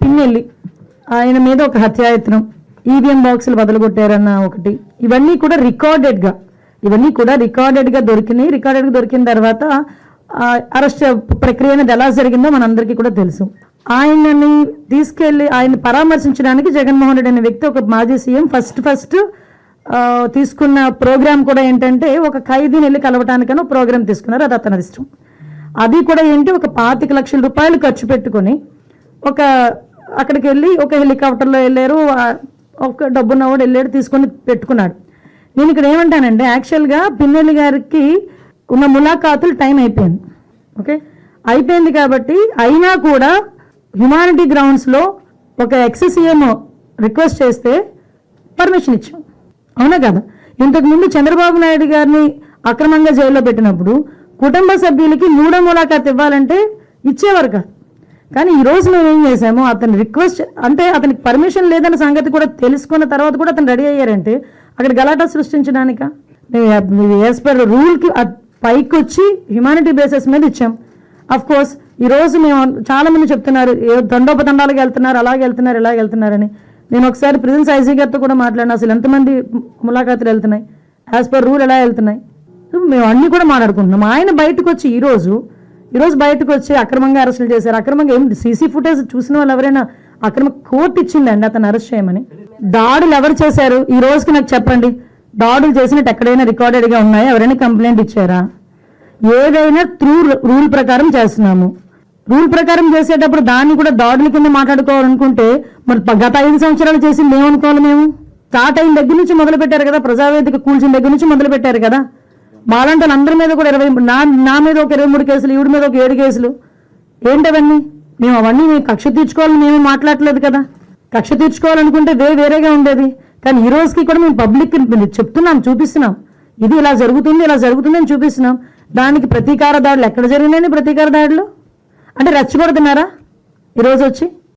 పిన్నెల్లి. ఆయన మీద ఒక హత్యాయత్నం. ఈవీఎం బాక్సులు బదలగొట్టారన్న ఒకటి. ఇవన్నీ కూడా రికార్డెడ్గా. ఇవన్నీ కూడా రికార్డెడ్గా దొరికినాయి. రికార్డెడ్గా దొరికిన తర్వాత అరెస్ట్ ప్రక్రియ అనేది ఎలా జరిగిందో మనందరికీ కూడా తెలుసు. ఆయనని తీసుకెళ్ళి ఆయన పరామర్శించడానికి జగన్మోహన్ రెడ్డి అనే వ్యక్తి ఒక మాజీ సీఎం ఫస్ట్ ఫస్ట్ తీసుకున్న ప్రోగ్రామ్ కూడా ఏంటంటే ఒక ఖైదీని వెళ్ళి కలవటానికని ప్రోగ్రామ్ తీసుకున్నారు. అది అతని ఇష్టం. అది కూడా ఏంటి? ఒక పాతిక లక్షల రూపాయలు ఖర్చు పెట్టుకొని ఒక అక్కడికి వెళ్ళి ఒక హెలికాప్టర్లో వెళ్ళారు. ఒక డబ్బున్న వాడు వెళ్ళాడు తీసుకొని పెట్టుకున్నాడు. నేను ఇక్కడ ఏమంటానంటే యాక్చువల్గా పిన్నెల్లి గారికి ఉన్న ములాఖాతులు టైం అయిపోయింది ఓకే అయిపోయింది కాబట్టి అయినా కూడా హ్యుమానిటీ గ్రౌండ్స్లో ఒక ఎక్సెసిఎం రిక్వెస్ట్ చేస్తే పర్మిషన్ ఇచ్చాం. అవునా కదా? ఇంతకుముందు చంద్రబాబు నాయుడు గారిని అక్రమంగా జైల్లో పెట్టినప్పుడు కుటుంబ సభ్యులకి మూడో ములాఖాత్ ఇవ్వాలంటే ఇచ్చేవారు కాదు. కానీ ఈ రోజు మేము ఏం చేసాము అతని రిక్వెస్ట్ అంటే అతనికి పర్మిషన్ లేదన్న సంగతి కూడా తెలుసుకున్న తర్వాత కూడా అతను రెడీ అయ్యారంటే అక్కడ గలాటా సృష్టించడానిక? యాజ్ పర్ రూల్కి పైకి వచ్చి హ్యుమానిటీ బేసిస్ మీద ఇచ్చాం. అఫ్ కోర్స్ ఈరోజు మేము చాలా మంది చెప్తున్నారు ఏ దండోపదండాలకు వెళ్తున్నారు అలాగే వెళ్తున్నారు ఇలాగ వెళ్తున్నారని. నేను ఒకసారి ప్రిజెన్స్ ఐజీ గారితో కూడా మాట్లాడినా అసలు ఎంతమంది ములాఖాతులు వెళ్తున్నాయి? యాజ్ పర్ రూల్ ఎలా వెళ్తున్నాయి? మేము అన్నీ కూడా మాట్లాడుకుంటున్నాం. ఆయన బయటకు వచ్చి ఈరోజు ఈరోజు బయటకు వచ్చి అక్రమంగా అరెస్టులు చేశారు. అక్రమంగా ఏం సీసీ ఫుటేజ్ చూసిన వాళ్ళు ఎవరైనా అక్రమ కోర్టు ఇచ్చిందండి అతను అరెస్ట్ చేయమని. దాడులు ఎవరు చేశారు? ఈ రోజుకి నాకు చెప్పండి. దాడులు చేసినట్టు ఎక్కడైనా రికార్డెడ్గా ఉన్నాయా? ఎవరైనా కంప్లైంట్ ఇచ్చారా? ఏదైనా త్రూ రూల్ ప్రకారం చేస్తున్నాము. రూల్ ప్రకారం చేసేటప్పుడు దాన్ని కూడా దాడుల కింద మాట్లాడుకోవాలనుకుంటే మరి ప- గత ఐదు సంవత్సరాలు చేసింది ఏమనుకోవాలి మేము. స్టార్ట్ అయిన దగ్గర నుంచి మొదలు పెట్టారు కదా ప్రజావేదిక కూల్చిన దగ్గర నుంచి మొదలు పెట్టారు కదా. మాలాంటి అందరి మీద కూడా ఇరవై నా నా మీద ఒక ఇరవై మూడు కేసులు ఈవిడ మీద ఒక ఏడు కేసులు. ఏంటవన్నీ? మేము అవన్నీ మేము కక్ష తీర్చుకోవాలని మేము మాట్లాడలేదు కదా. కక్ష తీర్చుకోవాలనుకుంటే వే వేరేగా ఉండేది. కానీ ఈ రోజుకి కూడా మేము పబ్లిక్ చెప్తున్నాం చూపిస్తున్నాం. ఇది ఇలా జరుగుతుంది ఇలా జరుగుతుంది అని చూపిస్తున్నాం. దానికి ప్రతీకార దాడులు ఎక్కడ జరిగినాయని ప్రతీకార దాడులు? అంటే రెచ్చగొడుతున్నారా? ఈరోజు వచ్చి?